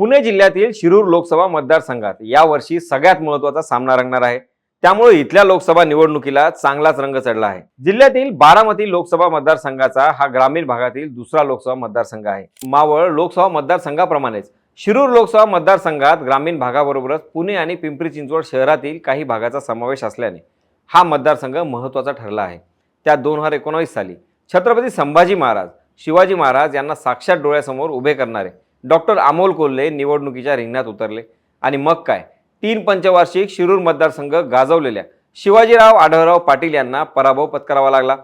पुणे जिल्ह्यातील शिरूर लोकसभा मतदारसंघात यावर्षी सगळ्यात महत्त्वाचा सामना रंगणार आहे. त्यामुळे इथल्या लोकसभा निवडणुकीला चांगलाच रंग चढला आहे. जिल्ह्यातील बारामती लोकसभा मतदारसंघाचा हा ग्रामीण भागातील दुसरा लोकसभा मतदारसंघ आहे. मावळ लोकसभा मतदारसंघाप्रमाणेच शिरूर लोकसभा मतदारसंघात ग्रामीण भागाबरोबरच पुणे आणि पिंपरी चिंचवड शहरातील काही भागाचा समावेश असल्याने हा मतदारसंघ महत्त्वाचा ठरला आहे. त्या दोन हजार एकोणावीस साली छत्रपती संभाजी महाराज शिवाजी महाराज यांना साक्षात डोळ्यासमोर उभे करणारे डॉक्टर अमोल कोल्हे निवडणुकीच्या रिंगणात उतरले. आणि मग काय? तीन पंचवार्षिक शिरूर मतदारसंघ गाजवलेल्या शिवाजीराव आढळराव पाटील यांना पराभव पत्करावा लागला.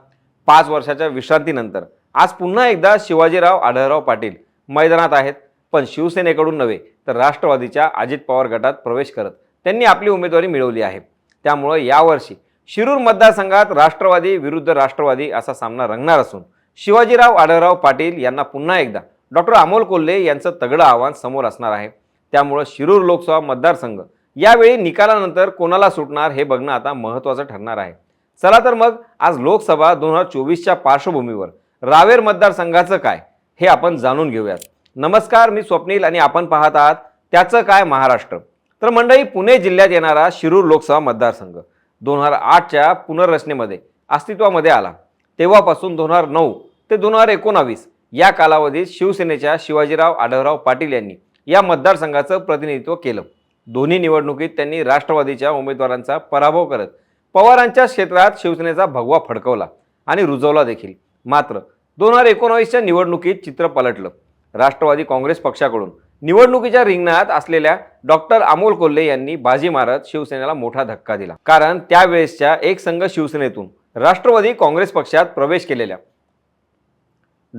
पाच वर्षाच्या विश्रांतीनंतर. आज पुन्हा एकदा शिवाजीराव आढळराव पाटील मैदानात आहेत. पण शिवसेनेकडून नव्हे तर राष्ट्रवादीच्या अजित पवार गटात प्रवेश करत त्यांनी आपली उमेदवारी मिळवली आहे. त्यामुळं यावर्षी शिरूर मतदारसंघात राष्ट्रवादी विरुद्ध राष्ट्रवादी असा सामना रंगणार असून शिवाजीराव आढळराव पाटील यांना पुन्हा एकदा डॉक्टर अमोल कोल्हे यांचं तगडं आव्हान समोर असणार आहे. त्यामुळं शिरूर लोकसभा मतदारसंघ यावेळी निकालानंतर कोणाला सुटणार हे बघणं आता महत्त्वाचं ठरणार आहे. चला तर मग आज लोकसभा दोन हजार चोवीसच्या पार्श्वभूमीवर रावेर मतदारसंघाचं काय हे आपण जाणून घेऊयात. नमस्कार मी स्वप्नील आणि आपण पाहत आहात त्याचं काय महाराष्ट्र. तर मंडळी पुणे जिल्ह्यात येणारा शिरूर लोकसभा मतदारसंघ दोन हजार आठच्या पुनर्रचनेमध्ये अस्तित्वामध्ये आला. तेव्हापासून दोन हजार नऊ ते दोन हजार एकोणावीस या कालावधीत शिवसेनेच्या शिवाजीराव आढळराव पाटील यांनी या मतदारसंघाचं प्रतिनिधित्व केलं. दोन्ही निवडणुकीत त्यांनी राष्ट्रवादीच्या उमेदवारांचा पराभव करत पवारांच्या क्षेत्रात शिवसेनेचा भगवा फडकवला आणि रुजवला देखील. मात्र दोन हजार एकोणावीसच्या निवडणुकीत चित्र पलटलं. राष्ट्रवादी काँग्रेस पक्षाकडून निवडणुकीच्या रिंगणात असलेल्या डॉक्टर अमोल कोल्हे यांनी बाजी मारत शिवसेनेला मोठा धक्का दिला. कारण त्यावेळेसच्या एक संघ शिवसेनेतून राष्ट्रवादी काँग्रेस पक्षात प्रवेश केलेल्या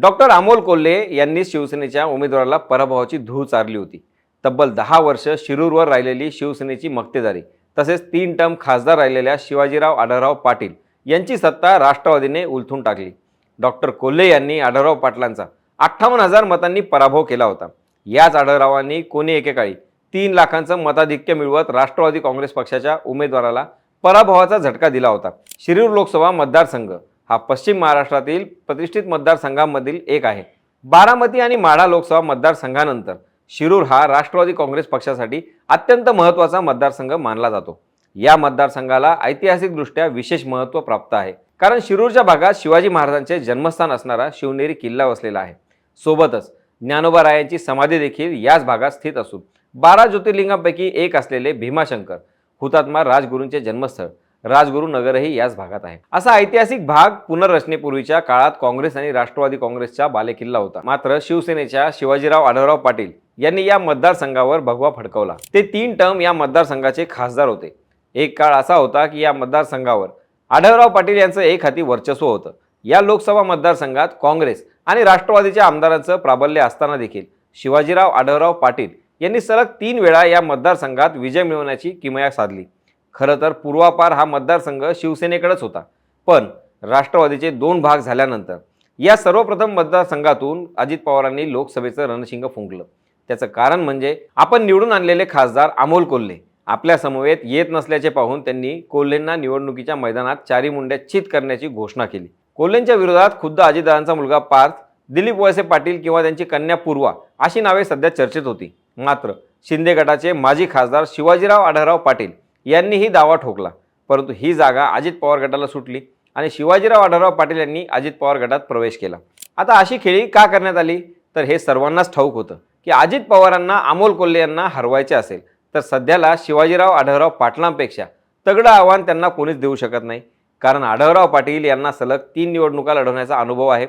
डॉक्टर अमोल कोल्हे यांनी शिवसेनेच्या उमेदवाराला पराभवाची धूळ चारली होती. तब्बल दहा वर्ष शिरूरवर राहिलेली शिवसेनेची मक्तेदारी तसेच तीन टर्म खासदार राहिलेल्या शिवाजीराव आढळराव पाटील यांची सत्ता राष्ट्रवादीने उलथून टाकली. डॉक्टर कोल्हे यांनी आढळराव पाटलांचा अठ्ठावन्न हजार मतांनी पराभव केला होता. याच आढळरावांनी कोणी एकेकाळी तीन लाखांचं मताधिक्य मिळवत राष्ट्रवादी काँग्रेस पक्षाच्या उमेदवाराला पराभवाचा झटका दिला होता. शिरूर लोकसभा मतदारसंघ हा पश्चिम महाराष्ट्रातील प्रतिष्ठित मतदारसंघांमधील एक आहे. बारामती आणि माढा लोकसभा मतदारसंघानंतर शिरूर हा राष्ट्रवादी काँग्रेस पक्षासाठी अत्यंत महत्त्वाचा मतदारसंघ मानला जातो. या मतदारसंघाला ऐतिहासिकदृष्ट्या विशेष महत्त्व प्राप्त आहे. कारण शिरूरच्या भागात शिवाजी महाराजांचे जन्मस्थान असणारा शिवनेरी किल्ला वसलेला आहे. सोबतच ज्ञानोबा रायांची समाधी देखील याच भागात स्थित असून बारा ज्योतिर्लिंगांपैकी एक असलेले भीमाशंकर हुतात्मा राजगुरूंचे जन्मस्थळ राजगुरू नगरही याच भागात आहे. असा ऐतिहासिक भाग पुनर्रचनेपूर्वीच्या काळात काँग्रेस आणि राष्ट्रवादी काँग्रेसचा बालेकिल्ला होता. मात्र शिवसेनेच्या शिवाजीराव आढळराव पाटील यांनी या मतदारसंघावर भगवा फडकवला. ते तीन टर्म या मतदारसंघाचे खासदार होते. एक काळ असा होता की या मतदारसंघावर आढळराव पाटील यांचं एक हाती वर्चस्व होतं. या लोकसभा मतदारसंघात काँग्रेस आणि राष्ट्रवादीच्या आमदारांचं प्राबल्य असताना देखील शिवाजीराव आढळराव पाटील यांनी सलग तीन वेळा या मतदारसंघात विजय मिळवण्याची किमया साधली. खरं तर पूर्वापार हा मतदारसंघ शिवसेनेकडेच होता. पण राष्ट्रवादीचे दोन भाग झाल्यानंतर या सर्वप्रथम मतदारसंघातून अजित पवारांनी लोकसभेचं रणशिंग फुंकलं. त्याचं कारण म्हणजे आपण निवडून आणलेले खासदार अमोल कोल्हे. आपल्या समवेत येत नसल्याचे पाहून त्यांनी कोल्हेंना निवडणुकीच्या मैदानात चारी मुंड्या चित करण्याची घोषणा केली. कोल्हेंच्या विरोधात खुद्द अजितदारांचा मुलगा पार्थ दिलीप वळसे पाटील किंवा त्यांची कन्या पूर्वा अशी नावे सध्या चर्चेत होती. मात्र शिंदे गटाचे माजी खासदार शिवाजीराव आढळराव पाटील यांनीही दावा ठोकला. परंतु ही जागा अजित पवार गटाला सुटली आणि शिवाजीराव आढळराव पाटील यांनी अजित पवार गटात प्रवेश केला. आता अशी खेळी का करण्यात आली? तर हे सर्वांनाच ठाऊक होतं की अजित पवारांना अमोल कोल्हे यांना हरवायचे असेल तर सध्याला शिवाजीराव आढळराव पाटलांपेक्षा तगडं आव्हान त्यांना कोणीच देऊ शकत नाही. कारण आढळराव पाटील यांना सलग तीन निवडणुका लढवण्याचा अनुभव आहे.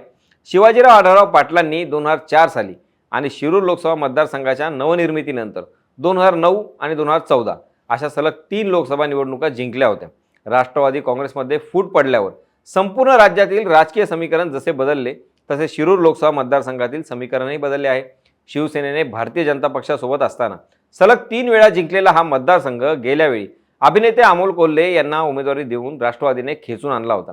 शिवाजीराव आढळराव पाटलांनी दोन हजार चार साली आणि शिरूर लोकसभा मतदारसंघाच्या नवनिर्मितीनंतर दोन हजार नऊ आणि दोन हजार चौदा अशा सलग तीन लोकसभा निवडणुका जिंकल्या होत्या. राष्ट्रवादी काँग्रेसमध्ये फूट पडल्यावर संपूर्ण राज्यातील राजकीय समीकरण जसे बदलले तसे शिरूर लोकसभा मतदारसंघातील समीकरणही बदलले आहे. शिवसेनेने भारतीय जनता पक्षासोबत असताना सलग तीन वेळा जिंकलेला हा मतदारसंघ गेल्यावेळी अभिनेते अमोल कोल्हे यांना उमेदवारी देऊन राष्ट्रवादीने खेचून आणला होता.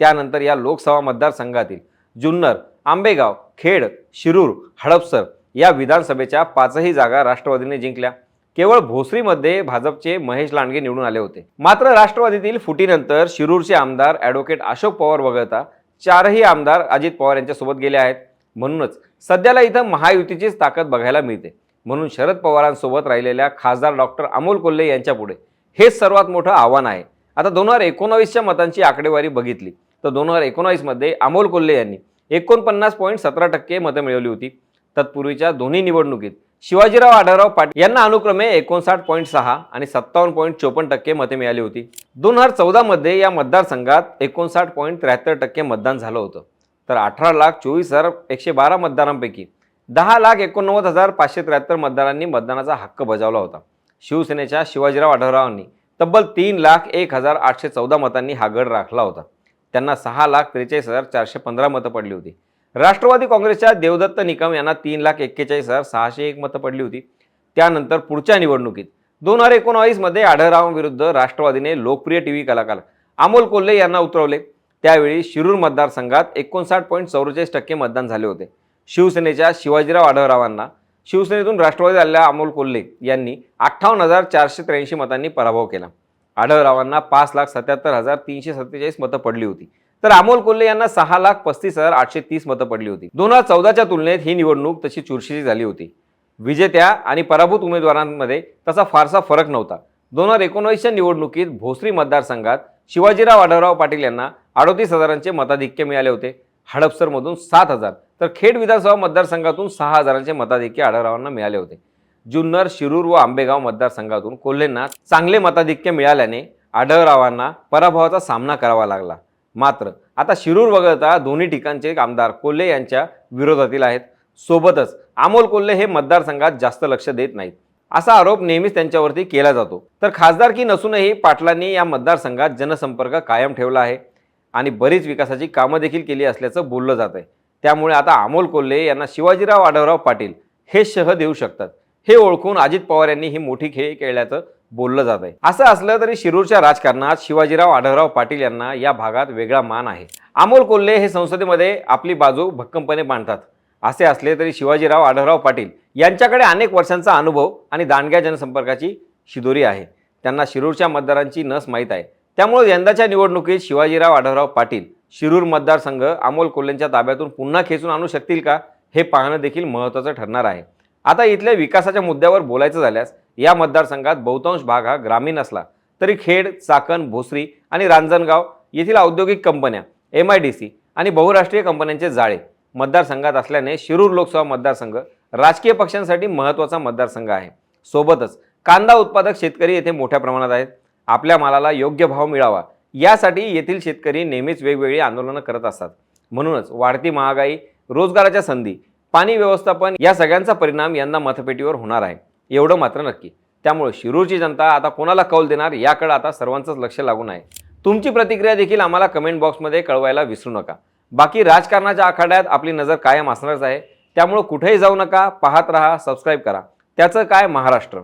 त्यानंतर या लोकसभा मतदारसंघातील जुन्नर आंबेगाव खेड शिरूर हडपसर या विधानसभेच्या पाचही जागा राष्ट्रवादीने जिंकल्या. केवळ भोसरीमध्ये भाजपचे महेश लांडगे निवडून आले होते. मात्र राष्ट्रवादीतील फुटीनंतर शिरूरचे आमदार ॲडव्होकेट अशोक पवार वगळता चारही आमदार अजित पवार यांच्यासोबत गेले आहेत. म्हणूनच सध्याला इथं महायुतीचीच ताकद बघायला मिळते. म्हणून शरद पवारांसोबत राहिलेल्या खासदार डॉक्टर अमोल कोल्हे यांच्यापुढे हेच सर्वात मोठं आव्हान आहे. आता दोन हजार एकोणावीसच्या मतांची आकडेवारी बघितली तर दोन हजार एकोणावीसमध्ये अमोल कोल्हे यांनी एकोणपन्नास पॉईंट सतरा टक्के मतं मिळवली होती. तत्पूर्वीच्या दोन्ही निवडणुकीत शिवाजीराव आढळराव पाटील यांना अनुक्रमे एकोणसाठ पॉईंट सहा आणि सत्तावन्न पॉईंट चोपन्न टक्के मते मिळाली होती. दोन हजार चौदामध्ये या मतदारसंघात एकोणसाठ पॉईंट त्र्याहत्तर टक्के मतदान झालं होतं. तर अठरा लाख चोवीस हजार एकशे बारा मतदारांपैकी दहा लाख एकोणनव्वद हजार पाचशे त्र्याहत्तर मतदारांनी मतदानाचा हक्क बजावला होता. शिवसेनेच्या शिवाजीराव आढळरावांनी तब्बल तीन लाख एक हजार आठशे चौदा मतांनी हा गड राखला होता. त्यांना सहा लाख त्रेचाळीस हजार चारशे पंधरा मतं पडली होती. राष्ट्रवादी काँग्रेसच्या देवदत्त निकम यांना तीन लाख एक्केचाळीस हजार सहाशे एक मतं पडली होती. त्यानंतर पुढच्या निवडणुकीत दोन हजार एकोणावीसमध्ये आढळरावांविरुद्ध राष्ट्रवादीने लोकप्रिय टी व्ही कलाकार अमोल कोल्हे यांना उतरवले. त्यावेळी शिरूर मतदारसंघात एकोणसाठ पॉईंट चौवेचाळीस टक्के मतदान झाले होते. शिवसेनेच्या शिवाजीराव आढळरावांना शिवसेनेतून राष्ट्रवादी आलेल्या अमोल कोल्हे यांनी अठ्ठावन्न हजार चारशे त्र्याऐंशी मतांनी पराभव केला. आढळरावांना पाच लाख सत्याहत्तर हजार तीनशे सत्तेचाळीस मतं पडली होती. तर अमोल कोल्हे यांना सहा लाख पस्तीस हजार आठशे तीस मतं पडली होती. दोन हजार चौदाच्या तुलनेत ही निवडणूक तशी चुरशीची झाली होती. विजेत्या आणि पराभूत उमेदवारांमध्ये तसा फारसा फरक नव्हता. दोन हजार एकोणवीसच्या निवडणुकीत भोसरी मतदारसंघात शिवाजीराव आढळराव पाटील यांना अडोतीस हजारांचे मताधिक्य मिळाले होते. हडपसरमधून सात हजार. तर खेड विधानसभा मतदारसंघातून सहा हजारांचे मताधिक्य आढळरावांना मिळाले होते. जुन्नर शिरूर व आंबेगाव मतदारसंघातून कोल्हेंना चांगले मताधिक्य मिळाल्याने आढळरावांना पराभवाचा सामना करावा लागला. मात्र आता शिरूर वगळता दोन्ही ठिकाणचे आमदार कोल्हे यांच्या विरोधातील आहेत. सोबतच अमोल कोल्हे हे मतदारसंघात जास्त लक्ष देत नाहीत. असा आरोप नेहमीच त्यांच्यावरती केला जातो. तर खासदारकी नसूनही पाटलांनी या मतदारसंघात जनसंपर्क कायम ठेवला आहे आणि बरीच विकासाची कामं देखील केली असल्याचं बोललं जात आहे. त्यामुळे आता अमोल कोल्हे यांना शिवाजीराव आढळराव पाटील हे शह देऊ शकतात. हे ओळखून अजित पवार यांनी ही मोठी खेळ खेळल्याचं बोललं जात आहे. असं असलं तरी शिरूरच्या राजकारणात शिवाजीराव आढळराव पाटील यांना या भागात वेगळा मान आहे. अमोल कोल्हे हे संसदेमध्ये आपली बाजू भक्कमपणे मांडतात. असे असले तरी शिवाजीराव आढळराव पाटील यांच्याकडे अनेक वर्षांचा अनुभव आणि दांडग्या जनसंपर्काची शिदोरी आहे. त्यांना शिरूरच्या मतदारांची नस माहीत आहे. त्यामुळे यंदाच्या निवडणुकीत शिवाजीराव आढळराव पाटील शिरूर मतदारसंघ अमोल कोल्हेंच्या ताब्यातून पुन्हा खेचून आणू शकतील का हे पाहणं देखील महत्त्वाचं ठरणार आहे. आता इथल्या विकासाच्या मुद्द्यावर बोलायचं झाल्यास या मतदारसंघात बहुतांश भाग हा ग्रामीण असला तरी खेड चाकण भोसरी आणि रांजणगाव येथील औद्योगिक कंपन्या एम आय डी सी आणि बहुराष्ट्रीय कंपन्यांचे जाळे मतदारसंघात असल्याने शिरूर लोकसभा मतदारसंघ राजकीय पक्षांसाठी महत्त्वाचा मतदारसंघ आहे. सोबतच कांदा उत्पादक शेतकरी येथे मोठ्या प्रमाणात आहेत. आपल्या मालाला योग्य भाव मिळावा यासाठी येथील शेतकरी नेहमीच वेगवेगळी आंदोलनं करत असतात. म्हणूनच वाढती महागाई रोजगाराच्या संधी पाणी व्यवस्थापन या सगळ्यांचा परिणाम यंदा मतपेटीवर होणार आहे. एवढं मात्र नक्की. त्यामुळे शिरूरची जनता आता कोणाला कौल देणार याकडे आता सर्वांचंच लक्ष लागून आहे. तुमची प्रतिक्रिया देखील आम्हाला कमेंट बॉक्समध्ये कळवायला विसरू नका. बाकी राजकारणाच्या आखाड्यात आपली नजर कायम असणारच आहे. त्यामुळे कुठेही जाऊ नका पाहत राहा सबस्क्राईब करा. त्याचं काय? महाराष्ट्र.